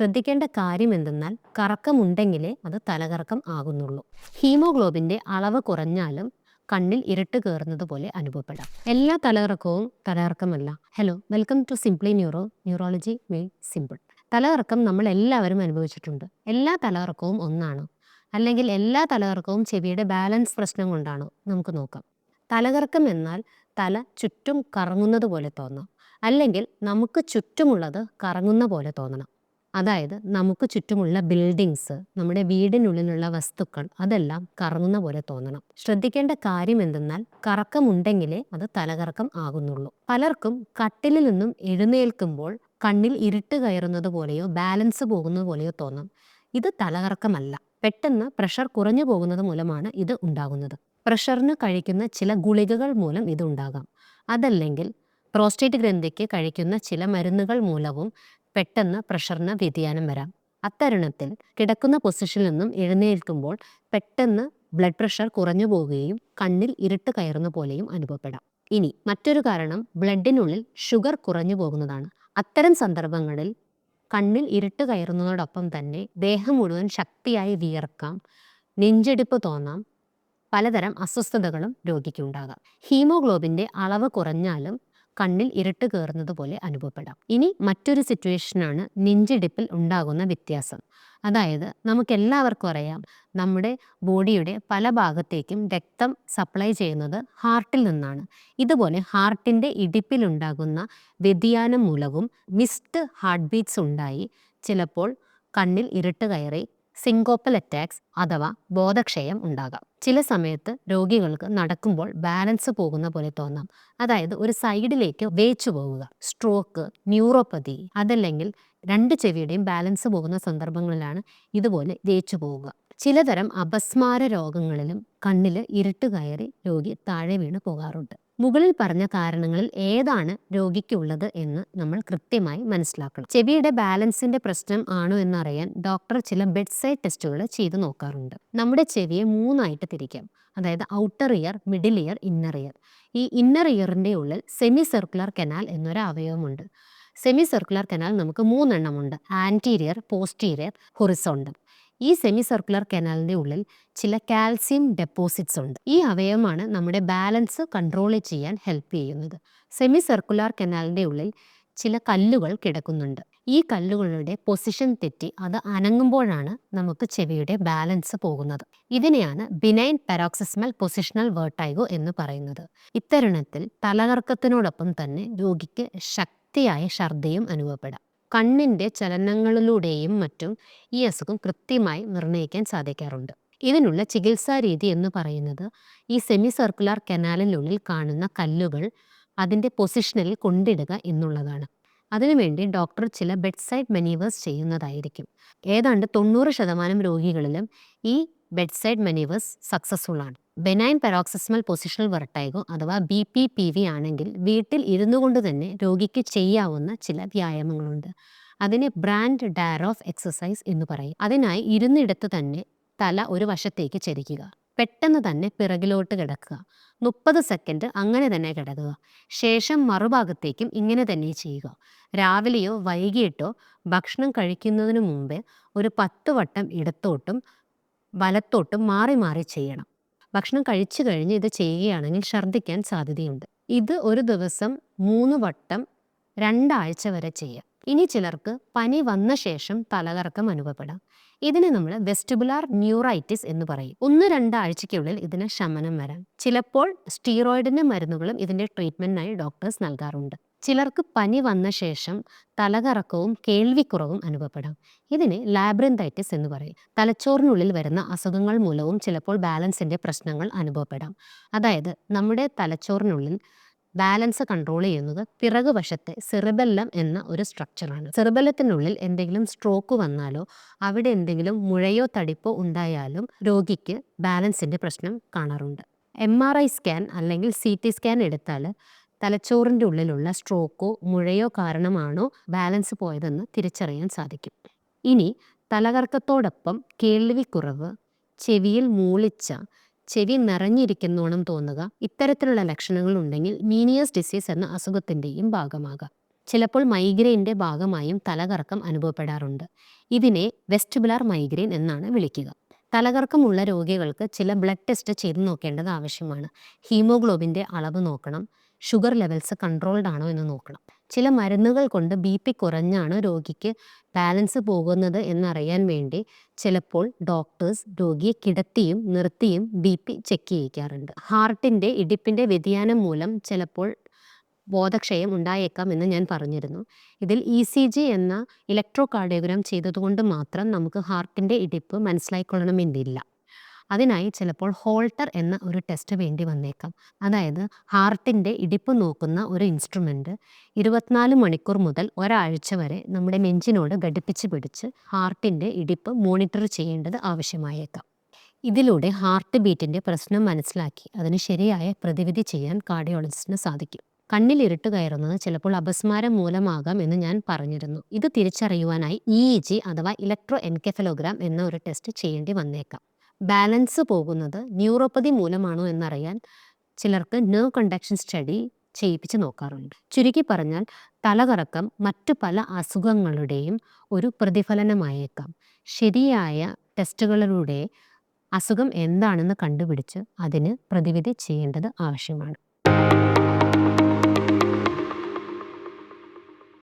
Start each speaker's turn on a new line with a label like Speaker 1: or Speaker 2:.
Speaker 1: ശ്രദ്ധിക്കേണ്ട കാര്യം എന്തെന്നാൽ കറക്കമുണ്ടെങ്കിലേ അത് തലകറക്കം ആകുന്നുള്ളൂ. ഹീമോഗ്ലോബിന്റെ അളവ് കുറഞ്ഞാലും കണ്ണിൽ ഇരട്ട് കയറുന്നത് പോലെ അനുഭവപ്പെടാം. എല്ലാ തലകറക്കവും തലകറക്കമല്ല. Hello welcome to simply neuro neurology made simple. തലകറക്കം നമ്മൾ എല്ലാവരും അനുഭവിച്ചിട്ടുണ്ട്. എല്ലാ തലകറക്കവും ഒന്നാണ്. അല്ലെങ്കിൽ എല്ലാ തലകറക്കവും ചെവിയുടെ ബാലൻസ് പ്രശ്നം കൊണ്ടാണോ. നമുക്ക് നോക്കാം. തലകറക്കം എന്നാൽ തല ചുറ്റും കറങ്ങുന്നത് പോലെ തോന്നാം. അല്ലെങ്കിൽ നമുക്ക് ചുറ്റുമുള്ളത് കറങ്ങുന്ന പോലെ തോന്നണം. അതായത് നമുക്ക് ചുറ്റുമുള്ള ബിൽഡിങ്സ് നമ്മുടെ വീടിനുള്ളിലുള്ള വസ്തുക്കൾ അതെല്ലാം കറങ്ങുന്ന പോലെ തോന്നണം. ശ്രദ്ധിക്കേണ്ട കാര്യം എന്തെന്നാൽ കറക്കമുണ്ടെങ്കിലേ അത് തലകറക്കം ആകുന്നുള്ളൂ. പലർക്കും കട്ടിലിൽ നിന്നും എഴുന്നേൽക്കുമ്പോൾ കണ്ണിൽ ഇരുട്ട് കയറുന്നത് പോലെയോ ബാലൻസ് പോകുന്നത് പോലെയോ തോന്നും. ഇത് തലകറക്കമല്ല. പെട്ടെന്ന് പ്രഷർ കുറഞ്ഞു പോകുന്നത് മൂലമാണ് ഇത് ഉണ്ടാകുന്നത്. പ്രഷറിന് കഴിക്കുന്ന ചില ഗുളികകൾ മൂലം ഇത് ഉണ്ടാകാം. അതല്ലെങ്കിൽ പ്രോസ്റ്റേറ്റ് ഗ്രന്ഥിക്ക് കഴിക്കുന്ന ചില മരുന്നുകൾ മൂലവും പെട്ടെന്ന് പ്രഷറിന് വ്യതിയാനം വരാം. അത്തരുണത്തിൽ കിടക്കുന്ന പൊസിഷനിൽ നിന്നും എഴുന്നേൽക്കുമ്പോൾ പെട്ടെന്ന് ബ്ലഡ് പ്രഷർ കുറഞ്ഞു പോവുകയും കണ്ണിൽ ഇരുട്ട് കയറുന്ന പോലെയും അനുഭവപ്പെടാം. ഇനി മറ്റൊരു കാരണം ബ്ലഡിനുള്ളിൽ ഷുഗർ കുറഞ്ഞു പോകുന്നതാണ്. അത്തരം സന്ദർഭങ്ങളിൽ കണ്ണിൽ ഇരുട്ട് കയറുന്നതോടൊപ്പം തന്നെ ദേഹം മുഴുവൻ ശക്തിയായി വിയർക്കാം നെഞ്ചെടുപ്പ് തോന്നാം പലതരം അസ്വസ്ഥതകളും രോഗിക്കുണ്ടാകാം. ഹീമോഗ്ലോബിന്റെ അളവ് കുറഞ്ഞാലും കണ്ണിൽ ഇരുട്ട് കയറുന്നത് പോലെ അനുഭവപ്പെടാം. ഇനി മറ്റൊരു സിറ്റുവേഷനാണ് നെഞ്ചിടിപ്പിൽ ഉണ്ടാകുന്ന വ്യത്യാസം. അതായത് നമുക്കെല്ലാവർക്കും അറിയാം നമ്മുടെ ബോഡിയുടെ പല ഭാഗത്തേക്കും രക്തം സപ്ലൈ ചെയ്യുന്നത് ഹാർട്ടിൽ നിന്നാണ്. ഇതുപോലെ ഹാർട്ടിന്റെ ഇടിപ്പിലുണ്ടാകുന്ന വ്യതിയാനം മൂലവും മിസ്ഡ് ഹാർട്ട് ബീറ്റ്സ് ഉണ്ടായി. ചിലപ്പോൾ കണ്ണിൽ ഇരുട്ട് കയറി സിങ്കോപ്പൽ അറ്റാക്സ് അഥവാ ബോധക്ഷയം ഉണ്ടാകാം. ചില സമയത്ത് രോഗികൾക്ക് നടക്കുമ്പോൾ ബാലൻസ് പോകുന്ന പോലെ തോന്നാം. അതായത് ഒരു സൈഡിലേക്ക് വേച്ചു പോവുക. സ്ട്രോക്ക് ന്യൂറോപ്പതി അതല്ലെങ്കിൽ രണ്ട് ചെവിയുടെയും ബാലൻസ് പോകുന്ന സന്ദർഭങ്ങളിലാണ് ഇതുപോലെ വേച്ചു പോവുക. ചിലതരം അപസ്മാര രോഗങ്ങളിലും കണ്ണിൽ ഇരുട്ട് കയറി രോഗി താഴെ വീണ് പോകാറുണ്ട്. മുകളിൽ പറഞ്ഞ കാരണങ്ങളിൽ ഏതാണ് രോഗിക്കുള്ളത് എന്ന് നമ്മൾ കൃത്യമായി മനസ്സിലാക്കണം. ചെവിയുടെ ബാലൻസിന്റെ പ്രശ്നം ആണോ എന്നറിയാൻ ഡോക്ടർ ചില ബെഡ് സൈഡ് ടെസ്റ്റുകൾ ചെയ്തു നോക്കാറുണ്ട്. നമ്മുടെ ചെവിയെ മൂന്നായിട്ട് തിരിക്കാം. അതായത് outer ear middle ear inner ear. ഈ ഇന്നർ ഇയറിന്റെ ഉള്ളിൽ സെമി സർക്കുലർ കനാൽ എന്നൊരു അവയവമുണ്ട്. സെമി സർക്കുലർ കനാൽ നമുക്ക് മൂന്നെണ്ണമുണ്ട്. Anterior posterior horizontal. ഈ സെമി സർക്കുലർ കനാലിന്റെ ഉള്ളിൽ ചില കാൽസ്യം ഡെപ്പോസിറ്റ്സ് ഉണ്ട്. ഈ അവയവമാണ് നമ്മുടെ ബാലൻസ് കൺട്രോൾ ചെയ്യാൻ ഹെൽപ്പ് ചെയ്യുന്നത്. സെമി സർക്കുലർ കനാലിന്റെ ഉള്ളിൽ ചില കല്ലുകൾ കിടക്കുന്നുണ്ട്. ഈ കല്ലുകളുടെ പൊസിഷൻ തെറ്റി അത് അനങ്ങുമ്പോഴാണ് നമുക്ക് ചെവിയുടെ ബാലൻസ് പോകുന്നത്. ഇതിനെയാണ് ബിനൈൻ പാരോക്സിസ്മൽ പൊസിഷണൽ വേർട്ടൈഗോ എന്ന് പറയുന്നത്. ഇത്തരുണത്തിൽ തലകർക്കത്തിനോടൊപ്പം തന്നെ രോഗിക്ക് ശക്തിയായ ഛർദ്ദിയും അനുഭവപ്പെടാം. കണ്ണിന്റെ ചലനങ്ങളിലൂടെയും മറ്റും ഈ അസുഖം കൃത്യമായി നിർണയിക്കാൻ സാധിക്കാറുണ്ട്. ഇതിനുള്ള ചികിത്സാ രീതി എന്ന് പറയുന്നത് ഈ സെമി സർക്കുലർ കനാലിനുള്ളിൽ കാണുന്ന കല്ലുകൾ അതിന്റെ പൊസിഷനിൽ കൊണ്ടിടുക എന്നുള്ളതാണ്. അതിനുവേണ്ടി ഡോക്ടർ ചില ബെഡ് സൈഡ് മെനീവേഴ്സ് ചെയ്യുന്നതായിരിക്കും. ഏതാണ്ട് തൊണ്ണൂറ് ശതമാനം രോഗികളിലും ഈ ബെഡ് സൈഡ് മെനീവേഴ്സ് സക്സസ്ഫുൾ ആണ്. ബെനൈൻ പെറോക്സിസ്മൽ പൊസിഷണൽ വെർട്ടൈഗോ അഥവാ ബി പി പി വി ആണെങ്കിൽ വീട്ടിൽ ഇരുന്നു കൊണ്ട് തന്നെ രോഗിക്ക് ചെയ്യാവുന്ന ചില വ്യായാമങ്ങളുണ്ട്. അതിനെ ബ്രാൻഡ് ഡയർ ഓഫ് എക്സസൈസ് എന്ന് പറയും. അതിനായി ഇരുന്നിടത്ത് തന്നെ തല ഒരു വശത്തേക്ക് ചരിക്കുക. പെട്ടെന്ന് തന്നെ പിറകിലോട്ട് കിടക്കുക. മുപ്പത് സെക്കൻഡ് അങ്ങനെ തന്നെ കിടക്കുക. ശേഷം മറുഭാഗത്തേക്കും ഇങ്ങനെ തന്നെ ചെയ്യുക. രാവിലെയോ വൈകിട്ടോ ഭക്ഷണം കഴിക്കുന്നതിന് മുമ്പേ ഒരു പത്ത് വട്ടം ഇടത്തോട്ടും വലത്തോട്ടും മാറി മാറി ചെയ്യണം. ഭക്ഷണം കഴിച്ചു കഴിഞ്ഞ് ഇത് ചെയ്യുകയാണെങ്കിൽ ഛർദ്ദിക്കാൻ സാധ്യതയുണ്ട്. ഇത് ഒരു ദിവസം മൂന്ന് വട്ടം രണ്ടാഴ്ച വരെ ചെയ്യാം ഇനി ചിലർക്ക് പനി വന്ന ശേഷം തലകറക്കം അനുഭവപ്പെടാം. ഇതിനെ നമ്മൾ വെസ്റ്റിബുലാർ ന്യൂറൈറ്റിസ് എന്ന് പറയും. ഒന്ന് രണ്ടാഴ്ചയ്ക്കുള്ളിൽ ഇതിന് ശമനം വരാം. ചിലപ്പോൾ സ്റ്റീറോയിഡിന്റെ മരുന്നുകളും ഇതിന്റെ ട്രീറ്റ്മെന്റിനായി ഡോക്ടേഴ്സ് നൽകാറുണ്ട്. ചിലർക്ക് പനി വന്ന ശേഷം തലകറക്കവും കേൾവിക്കുറവും അനുഭവപ്പെടാം. ഇതിന് ലാബ്രന്തൈറ്റിസ് എന്ന് പറയും. തലച്ചോറിനുള്ളിൽ വരുന്ന അസുഖങ്ങൾ മൂലവും ചിലപ്പോൾ ബാലൻസിന്റെ പ്രശ്നങ്ങൾ അനുഭവപ്പെടാം. അതായത് നമ്മുടെ തലച്ചോറിനുള്ളിൽ ബാലൻസ് കൺട്രോൾ ചെയ്യുന്നത് പിറകുവശത്തെ സെറിബെല്ലം എന്ന ഒരു സ്ട്രക്ചറാണ്. സെറിബെല്ലത്തിനുള്ളിൽ എന്തെങ്കിലും സ്ട്രോക്ക് വന്നാലോ അവിടെ എന്തെങ്കിലും മുഴയോ തടിപ്പോ ഉണ്ടായാലും രോഗിക്ക് ബാലൻസിന്റെ പ്രശ്നം കാണാറുണ്ട്. എം ആർ ഐ സ്കാൻ അല്ലെങ്കിൽ സി ടി സ്കാൻ എടുത്താൽ തലച്ചോറിന്റെ ഉള്ളിലുള്ള സ്ട്രോക്കോ മുഴയോ കാരണമാണോ ബാലൻസ് പോയതെന്ന് തിരിച്ചറിയാൻ സാധിക്കും. ഇനി തലകർക്കത്തോടൊപ്പം കേൾവിക്കുറവ് ചെവിയിൽ മൂളിച്ച ചെവി നിറഞ്ഞിരിക്കുന്നോണം തോന്നുക ഇത്തരത്തിലുള്ള ലക്ഷണങ്ങൾ ഉണ്ടെങ്കിൽ മീനിയസ് ഡിസീസ് എന്ന അസുഖത്തിന്റെയും ഭാഗമാകാം. ചിലപ്പോൾ മൈഗ്രെയിന്റെ ഭാഗമായും തലകറക്കം അനുഭവപ്പെടാറുണ്ട്. ഇതിനെ വെസ്റ്റിബുലാർ മൈഗ്രെയിൻ എന്നാണ് വിളിക്കുക. തലകറക്കമുള്ള രോഗികൾക്ക് ചില ബ്ലഡ് ടെസ്റ്റ് ചെയ്ത് നോക്കേണ്ടത് ആവശ്യമാണ്. ഹീമോഗ്ലോബിന്റെ അളവ് നോക്കണം ഷുഗർ ലെവൽസ് കൺട്രോൾഡ് ആണോ എന്ന് നോക്കണം. ചില മരുന്നുകൾ കൊണ്ട് ബി പി കുറഞ്ഞാണ് രോഗിക്ക് ബാലൻസ് പോകുന്നത് എന്നറിയാൻ വേണ്ടി ചിലപ്പോൾ ഡോക്ടേഴ്സ് രോഗിയെ കിടത്തിയും നിർത്തിയും ബി പി ചെക്ക് ചെയ്യിക്കാറുണ്ട്. ഹാർട്ടിന്റെ ഇടിപ്പിന്റെ വ്യതിയാനം മൂലം ചിലപ്പോൾ ബോധക്ഷയം ഉണ്ടായേക്കാം എന്ന് ഞാൻ പറഞ്ഞിരുന്നു. ഇതിൽ ഇ സി ജി എന്ന ഇലക്ട്രോ കാർഡിയോഗ്രാം ചെയ്തതുകൊണ്ട് മാത്രം നമുക്ക് ഹാർട്ടിന്റെ ഇടിപ്പ് മനസ്സിലായിക്കൊള്ളണമെന്നില്ല. അതിനായി ചിലപ്പോൾ ഹോൾട്ടർ എന്ന ഒരു ടെസ്റ്റ് വേണ്ടി വന്നേക്കാം. അതായത് ഹാർട്ടിന്റെ ഇടിപ്പ് നോക്കുന്ന ഒരു ഇൻസ്ട്രുമെന്റ് ഇരുപത്തിനാല് മണിക്കൂർ മുതൽ ഒരാഴ്ച വരെ നമ്മുടെ നെഞ്ചിനോട് ഘടിപ്പിച്ച് പിടിച്ച് ഹാർട്ടിന്റെ ഇടിപ്പ് മോണിറ്റർ ചെയ്യേണ്ടത് ആവശ്യമായേക്കാം. ഇതിലൂടെ ഹാർട്ട് ബീറ്റിന്റെ പ്രശ്നം മനസ്സിലാക്കി അതിന് ശരിയായ പ്രതിവിധി ചെയ്യാൻ കാർഡിയോളജിസ്റ്റിന് സാധിക്കും. കണ്ണിൽ ഇരുട്ട് കയറുന്നത് ചിലപ്പോൾ അപസ്മാരം മൂലമാകാം എന്ന് ഞാൻ പറഞ്ഞിരുന്നു. ഇത് തിരിച്ചറിയുവാനായി ഇ ജി അഥവാ ഇലക്ട്രോ എൻകെഫലോഗ്രാം എന്ന ഒരു ടെസ്റ്റ് ചെയ്യേണ്ടി വന്നേക്കാം. ബാലൻസ് പോകുന്നത് ന്യൂറോപ്പതി മൂലമാണോ എന്നറിയാൻ ചിലർക്ക് നെർവ് കണ്ടക്ഷൻ സ്റ്റഡി ചെയ്യിപ്പിച്ച് നോക്കാറുണ്ട്. ചുരുക്കി പറഞ്ഞാൽ തലകറക്കം മറ്റു പല അസുഖങ്ങളുടെയും ഒരു പ്രതിഫലനമായേക്കാം. ശരിയായ ടെസ്റ്റുകളിലൂടെ അസുഖം എന്താണെന്ന് കണ്ടുപിടിച്ച് അതിന് പ്രതിവിധി ചെയ്യേണ്ടത് ആവശ്യമാണ്.